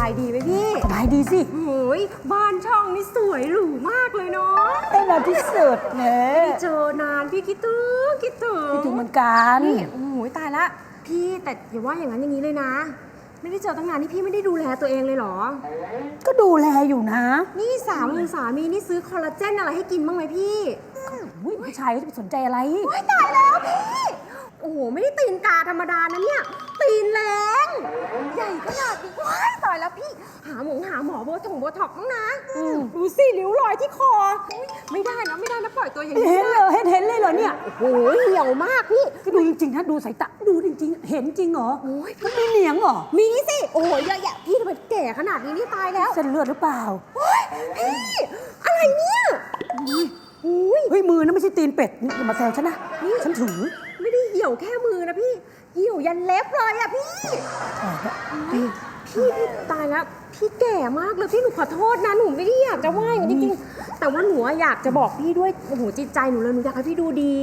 บายดีไหมพี่สบายดีสิโอ้ยบ้านช่องนี่สวยหรูมากเลยเนาะไอ้เราที่สุดเนอะไม่เจอนานพี่คิดถึงคิดถึงคิดถึงเหมือนกันนี่โอ้ยตายละ พี่แต่อย่าว่าอย่างนั้นอย่างนี้เลยนะ ไม่ได้เจอตั้งนานนี่พี่ไม่ได้ดูแลตัวเองเลยเหรอ ก็ดูแลอยู่นะ นี่สามีสามีนี่ซื้อคอลลาเจนอะไรให้กินบ้างไหมพี่อุ้ยผู้ชายเขาจะไปสนใจอะไรตายแล้วพี่ โอ้โหไม่ได้ตีนกาธรรมดานะเนี่ยตีนแหลม พี่ หาหมงหาหมอโบถงโบท็อกซ์บ้างนะอืมดูสิริ้วรอยที่คออุ๊ยไม่ได้นะไม่ได้นะปล่อยตัวอย่างนี้เห็นเลยเห็นเห็นเลยเหรอเนี่ยโอ้โหเหี่ยวมากพี่ก็ดูจริงๆนะดูสายตาดูจริงๆ เห็นจริงเหรอโอ้ยมันมีเหนียงเหรอมีสิ โอ้ยเยอะแยะพี่ทำไมแก่ขนาดนี้นี่ตายแล้วเส้นเลือดหรือเปล่าโอ้ยพี่อะไรเนี่ยอุ้ยเฮ้ยมือนะไม่ใช่ตีนเป็ดนี่อย่ามาแซวฉันนะนี่ฉันถือไม่ได้เหี่ยวแค่มือนะพี่ เหี่ยวยันเล็บเลยอะพี่พี่พี่ พี่ตายแล้วพี่แก่มากเลยพี่หนูขอโทษนะหนูไม่ได้อยากจะว่าอย่างนี้จริงๆแต่ว่าหนูอะอยากจะบอกพี่ด้วยโอ้โหจิตใจหนูเลยหนูอยากให้พี่ดูดี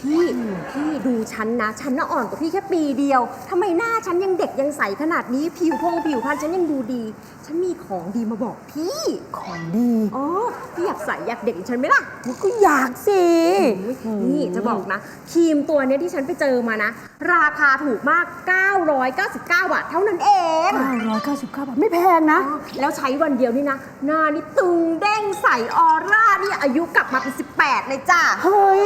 พี่พี่ดูฉันนะฉันน่ะอ่อนกว่าพี่แค่ปีเดียวทำไมหน้าฉันยังเด็กยังใสขนาดนี้ผิวพงผิวพรรณฉันยังดูดีฉันมีของดีมาบอกพี่ของดีอ๋อพี่อยากใสอยากเด็กอย่างฉันไหมล่ะมันก็อยากสินี่จะบอกนะครีมตัวเนี้ยที่ฉันไปเจอมานะ ราคาถูกมาก 999 บาทเท่านั้นเอง999บาทไม่แพงนะอ๋อแล้วใช้วันเดียวนี่นะ หน้านี่ตึงเด้งใสออร่านี่อายุกลับมาเป็น 18 เลยจ้าเฮ้ย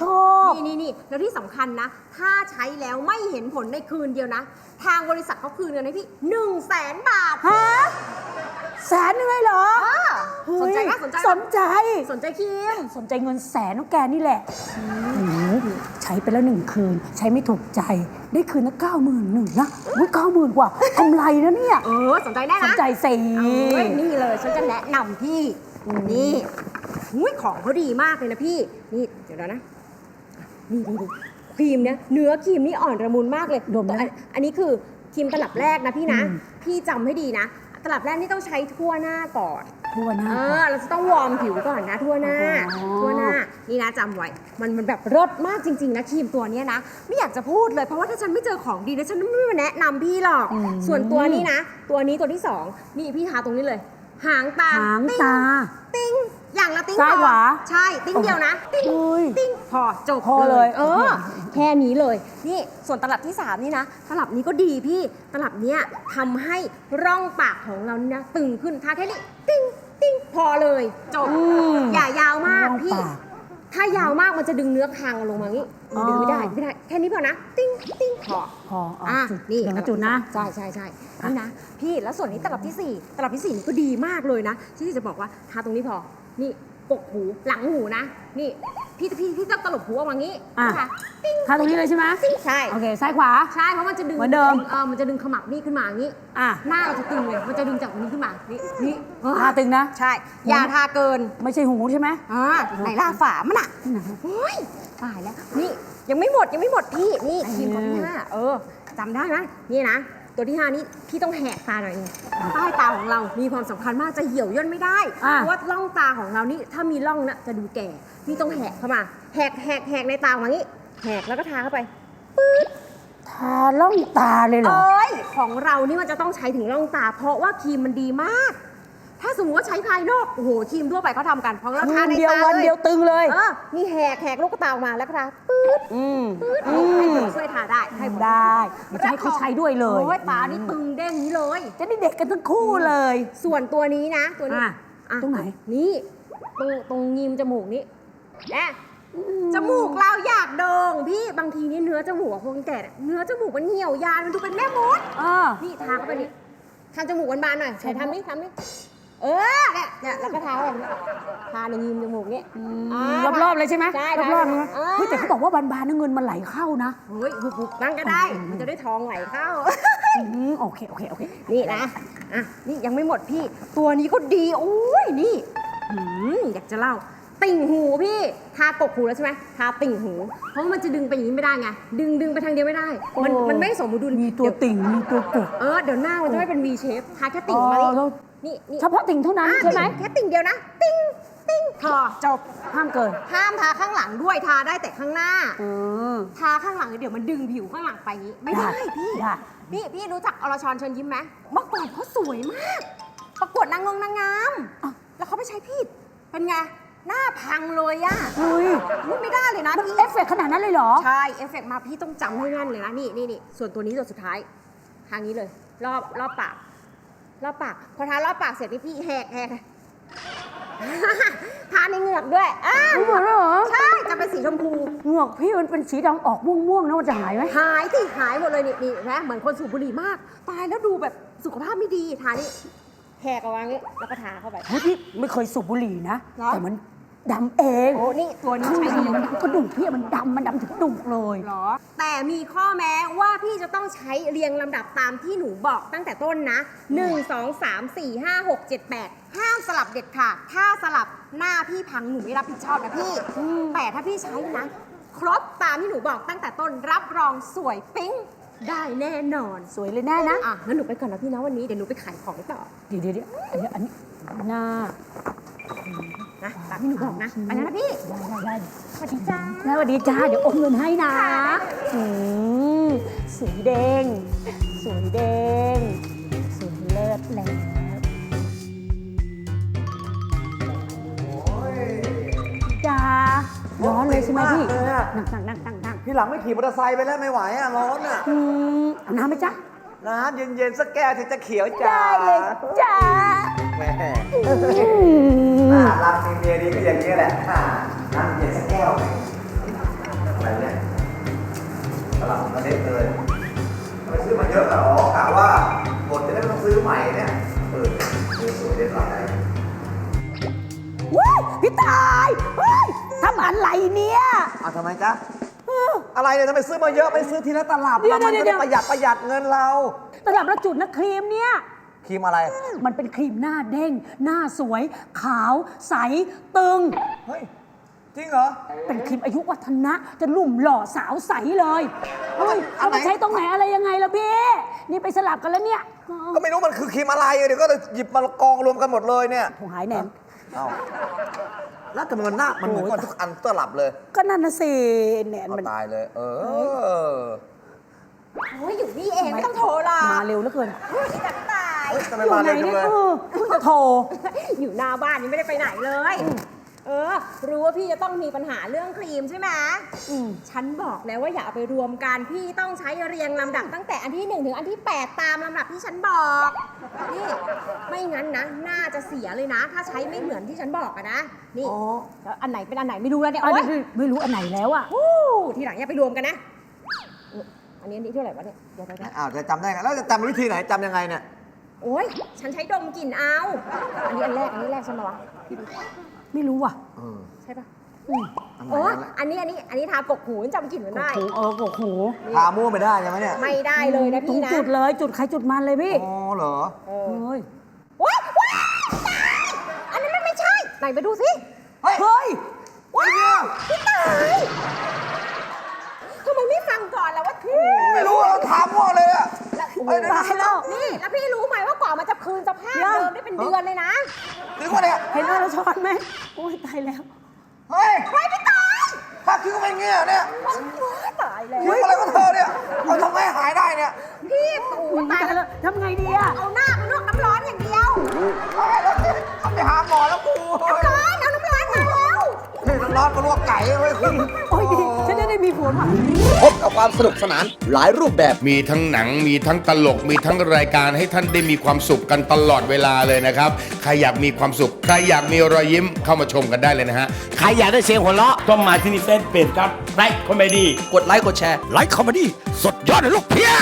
ชอบ นี่นี่นี่แล้วที่สำคัญนะ ถ้าใช้แล้วไม่เห็นผลในคืนเดียวนะ ทางบริษัทเขาคืนเงินให้พี่1 0 0 0 0แสนบาทฮะแสนหนึงเลยเหรออ่าเฮ้ยสนใจไหมสนใจไหมสนใจ สนใจครีมสนใจเงินแสนของแกนี่แหละโอ้โหใช้ไปแล้วหนึ่งคืน ใช้ไม่ถูกใจ ได้คืนละเก้าหมื่นหนึ่งนะอุ้ยเก้าหมื่นกว่ากำไรนะเนี่ย เออ สนใจแน่สนนะ ใจสิ เอ้ยนี่เลยฉันจะแนะนำพี่ นี่อุ้ยของเขาดีมากเลยนะพี่ นี่ เดี๋ยวนะ นี่นี่นี่ครีมเนี้ยเนื้อครีมนี่อ่อนระมุนมากเลยดมนะอันอันนี้คือครีมตลับแรกนะพี่นะ อืม พี่จำให้ดีนะ ตลับแรกนี่ต้องใช้ทั่วหน้าก่อน ทั่วหน้า เออเราจะต้องวอร์มผิวก่อนนะทั่วหน้า อ๋อ ทั่วหน้านี่นะจำไว้มันมันแบบเลิศมากจริงๆนะครีมตัวเนี้ยนะ ไม่อยากจะพูดเลยเพราะว่าถ้าฉันไม่เจอของดีนะฉันไม่มาแนะนำพี่หรอกส่วนตัวนี้นะ ตัวนี้ตัวที่สองนี่พี่ทาตรงนี้เลย หางตาหางติ้ตาติ้งอย่า งละติ้งซ้ายพอขวาใช่ ติ้งเดียวนะ ติ้งเฮ้ย ติ้ง พอจบพอเลย เออ แค่นี้เลย นี่ส่วนตลับที่ 3 นี่นะ ตลับนี้ก็ดีพี่ ตลับเนี้ยทำให้ร่องปากของเราเนี่ยตึงขึ้นทาแค่นี้ ติ้ง ติ้ง พอเลย จบอืมอย่ายาวมากร่องพี่ปากถ้ายาวมากมันจะดึงเนื้อคางลงมางี้อ๋อดึงไม่ได้ไม่ได้ แค่นี้พอนะ ติ้ง ติ้ง พอ พออ๋ออะจุดนี่เดี๋ยวนะจุดนะ ใช่ใช่ใช่นี่นะ พี่ แล้วส่วนนี้ตลับที่ 4 ตลับที่4นี่ก็ดีมากเลยนะ ที่จะบอกว่าทาตรงนี้พอ นี่ กกหูหลังหูนะ นี่ พี่พี่พี่ต้องตลบหูออกมางี้อะ นะคะติ้งทาตรงนี้เลยใช่ไหมติ้งใช่โอเค ซ้ายขวา ใช่เพราะมันจะดึงเหมือนเดิม เออมันจะดึงขมับนี่ขึ้นมางี้ อะหน้าเราจะตึงเลยมันจะดึงจากตรงนี้ขึ้นมานี่นี่เออทาตึงนะ ใช่ อย่าทาเกินไม่ใช่หูใช่ไหมอ่าไหนล่าฝามันอะโอ้ยตายแล้วนี่ยังไม่หมดยังไม่หมดพี่นี่ครีมตัวที่ห้าเออจำได้ไหมนี่นะ ตัวที่ห้านี่พี่ต้องแหกตาหน่อยนึงใต้ตาของเรามีความสำคัญมากจะเหี่ยวย่นไม่ได้ อะเพราะว่าร่องตาของเรานี่ถ้ามีร่องนะจะดูแก่ พี่ต้องแหกเข้ามา แหกแหกแหกในตาออกมางี้ แหกแล้วก็ทาเข้าไป ทาล่องตาเลยเหรอ เอ้ย ของเรานี่มันจะต้องใช้ถึงร่องตา เพราะว่าครีมมันดีมาก ถ้าสมมติว่าใช้ภายนอก โอ้โหครีมทั่วไปเขาทำกันเพราะเราคืทานในเดียวตาวันเลยเดียวตึงเลย เออนี่แหกแหกลูกตาออกมาแล้วก็ทาปื๊ดอืม ปื๊ดอืม ให้ผลช่วยทาได้ให้ผลได้เดี๋ยวจะให้เขาใช้ด้วยเลย โอ้ยตานี่ตึงเด้งนี้เลย จะได้เด็กกันทั้งคู่เลย ส่วนตัวนี้นะ ตัวนี้อะอะตรงไหน นี่ตรงตรงงิมจมูกนี้แนะจมูกเราอยากโด่งพี่บางทีนี่เนื้อจมูกของคนแก่เนี่ยเนื้อจมูกมันเหี่ยวยานมันดูเป็นแม่มดอ่านี่ทาเข้าไปนี่ทาจมูกบานๆหน่อยไหนทำนี่ทำนี่ เออเนี่ยเนี่ยแล้วก็ทาแบบนี้ทาในยิมจมูกนี่อ่ารอบๆเลยใช่ไหมใช่รอบๆเลยนะอ่าเฮ้ยแต่เขาบอกว่าบานๆนะเงินมันไหลเข้านะเฮ้ยบุบๆนั่งก็ได้ มันจะได้ทองไหลเข้า อืมโอเคโอเคโอเคนี่นะอะนี่ยังไม่หมดพี่ ตัวนี้ก็ดีโอ้ยนี่หืมอยากจะเล่า ติ่งหูพี่ทากกหูแล้วใช่ไหมทาติ่งหู เพราะว่ามันจะดึงไปอย่างนี้ไม่ได้ไงดึงดึงไปทางเดียวไม่ได้ มันโอ้มันไม่สมดุลมีตัวเดี๋ยติ่งมีตัวกุกเออเดี๋ยวหน้ามันจะไม่เป็น V shape ทาแค่ติ่งมาอ๋อแล้ว นี่นี่เฉพาะติ่งเท่านั้นอะใช่ไหมติ่งแค่ติ่งเดียวนะ ติ่งติ่งพอจบห้ามเกิน ห้ามทาข้างหลังด้วยทาได้แต่ข้างหน้าเออทาข้างหลังเดี๋ยวมันดึงผิวข้างหลังไปอย่างนี้ไม่ได้ได้พี่ได้ พี่พี่รู้จักอรชรเชิญยิ้มไหมเมื่อก่อนเขาสวยมาก ประกวดนางงงนางงามอ้าวแล้วเขาไปใช้ผิดเป็นไงหน้าพังเลยอะเฮ้ยพูดไม่ได้เลยนะมันพี่เอฟเฟกต์ขนาดนั้นเลยเหรอ ใช่เอฟเฟกต์มาพี่ต้องจำให้แน่นเลยนะนี่นี่นี่ส่วนตัวนี้ตัวสุดท้ายทางนี้เลย รอบรอบปาก รอบปาก พอทารอบปากเสร็จนี่พี่แหกแหกทาในเหงือกด้วยอ่าเหมือนเหรอ ใช่ จะเป็นสีชมพู เหงือกพี่มันเป็นสีดำออกม่วงๆนะมันจะหายไหมหายที่หายหมดเลยนี่นี่เห็นะเหมือนคนสูบบุหรี่มาก ตายแล้วดูแบบสุขภาพไม่ดีทานี่แหกเอาไว้งี้แล้วก็ทาเข้าไป เฮ้ยพี่ไม่เคยสูบบุหรี่นะ เหรอ แต่มัน ดำเองโอ้นี่ตัวนี้ข้างใช้ในดีมันดำกระดูกพี่มันดำมันดำถึงกระดูกเลย หรอ แต่มีข้อแม้ว่าพี่จะต้องใช้เรียงลำดับตามที่หนูบอกตั้งแต่ต้นนะ 1 2 3 4 5 6 7 8 ห้ามสลับเด็ดขาด ถ้าสลับหน้าพี่พังหนูไม่รับผิดชอบนะพี่ แต่ถ้าพี่ใช้นะ ครบตามที่หนูบอกตั้งแต่ต้นรับรองสวยปิ๊งได้แน่นอนสวยเลยแน่นะอะงั้นหนูไปก่อนนะพี่นะวันนี้เดี๋ยวหนูไปขายของต่อ เดี๋ยวเดี๋ยวเดี๋ยวอันนี้อันนี้หน้า นะตามที่หนูบอกนะไปแล้วนะพี่ได้ได้ได้สวัสดีจ้าสวัสดีจ้าเดี๋ยวโอนเงินให้นะค่ะอืมสวยเด้งสวยเด้งสวยเลิศแล้วจ้าร้อนเลยใช่ไหมพี่มากเลยอะนั่งนั่งนั่งนั่งนั่งพี่หลังไม่ขี่มอเตอร์ไซค์ไปแล้วไม่ไหวอะร้อนอะอืมเอาน้ำไหมจ๊ะน้ำเย็นๆสักแก้วถึงจะเขียวจ้าได้เลยจ้า แม่อืมน่ารักมีเมียดีก็อย่างนี้แหละอ่าน้ำเย็นสักแก้วอะไรเนี่ยตลับมาเล็กเลยทำไมซื้อมาเยอะอะอ๋อกะว่าหมดจะได้ไม่ต้องซื้อใหม่เนี่ยเออเออสวยเด็ดหลายว้ายพี่ตายเฮ้ยทำอะไรเนี่ยอะทำไมจ๊ะอะไรเนี่ยทำไมซื้อมาเยอะไม่ซื้อทีละตลับเดี๋ยวแล้วมันเดี๋จะยวได้ประหยัดประหยัดเงินเรา ตลับละจุดนะครีมเนี่ย ครีมอะไร มันเป็นครีมหน้าเด้ง หน้าสวย ขาว ใส ตึง เฮ้ย จริงเหรอ เป็นครีมอายุวัฒนะ จะหลุ่มหล่อสาวใสเลยเฮ้ยอัเอานไหนมาใช้ตรงไหนอะไรยังไงล่ะพี่ นี่ไปสลับกันแล้วเนี่ยก็ไม่รู้มันคือครีมอะไรเดี๋ยวก็เลยหยิบมากองรวมกันหมดเลยเนี่ยโทรหายแหนมเอ้าแล้วทำไมมันหน้ามันเหมือนกันทุกอันตลับเลย ก็นั่นนะสิแหนมเอามันตายเลย เออโอ้ยอยู่นี่เองไม่ต้องโทรหรอกมาเร็วเหลือเกินพูดกับตายเฮ้ยทำไมอยู่มาไหนเร็วจังเนี่ยเลยเออเพิ่งจะโทรอยู่หน้าบ้านนี่ไม่ได้ไปไหนเลย เออ รู้ว่าพี่จะต้องมีปัญหาเรื่องครีมใช่ไหมอืมฉันบอกแล้วว่าอย่าเอาไปรวมกัน พี่ต้องใช้เรียงลำดับตั้งแต่อันที่หนึ่งถึงอันที่แปดตามลำดับที่ฉันบอกนี่ไม่งั้นนะน่าจะเสียเลยนะ ถ้าใช้ไม่เหมือนที่ฉันบอกอะนะ นี่อ๋อแล้วอันไหนเป็นอันไหนไม่รู้แล้วเนี่ยอันโอ๊นี้ยคือไม่รู้อันไหนแล้วอะฮู้ทีหลังอย่าไปรวมกันนะ อันนี้อันนี้เท่าไหร่วะเนี่ยเดี๋ยวเดี๋ยวเดี๋ยวอ้าวจะจำได้ไงแล้วจะจำวิธีไหนจำยังไงเนี่ย โอ๊ยฉันใช้ดมกลิ่นเอา อันนี้อันแรก อันนี้แรกใช่ไหมวะพี่ดูไม่รู้ว่ะ เออใช่ปะอืมอันไหนโอ้อันไหนอันนี้อันนี้อันนี้ทากกหูจำกลิ่นมันได้ โอ้โหเออโอ้โหพามั่วไม่ได้ใช่ไหมเนี่ยไม่ได้เลยนะตรงพี่นะจุดเลย จุดใครจุดมันเลยพี่อ๋อเหรอ เออเฮ้ยว้ายว้ายตายอันนั้นมันไม่ใช่ ไหนไปดูสิเฮ้ย เฮ้ยว้าวพี่ตายทำไมไม่ฟังก่อนล่ะว่าถูกไม่รู้เราถามมั่วเลยอะแล้ว เฮ้ยเดี๋ยวตายแล้ว นี่แล้วพี่รู้ไหมว่ากว่ามันจะคืนสภาพยังเดิมได้เป็นเดือนเลยนะจริงวะเนี่ยเห็นว่าเราช้อนไหมโอ้ยตายแล้วเฮ้ยเฮ้ยพี่ตายถ้าคิ้วเป็นเงี้ยเนี่ยตายแล้วคิ้วอะไรก็เธอเนี่ยเอาทำไมหายได้เนี่ยพี่โอ้ยตายตายแล้วแล้วทำไงดีอะเอาหน้าไปลวกน้ำร้อนอย่างเดียวเฮ้ยแล้วเอาไปหาหมอแล้วกูน้ำร้อนเอาน้ำร้อนมาแล้วเฮ้ยน้ำร้อนมาลวกไก่เว้ยคุณโอ้ยดีฉันจะ ได้มีผลว่ะพบกับความสนุกสนานหลายรูปแบบ มีทั้งหนังมีทั้งตลกมีทั้งรายการให้ท่านได้มีความสุขกันตลอดเวลาเลยนะครับ ใครอยากมีความสุข ใครอยากมีรอยยิ้มเข้ามาชมกันได้เลยนะฮะ ใครอยากได้เสียงหัวเราะต้องมาที่นี่เฟซเพจครับไลค์คอมเมดี้กดไลค์กดแชร์ ไลค์คอมเมดี้สดยอดเลยลูกเพีย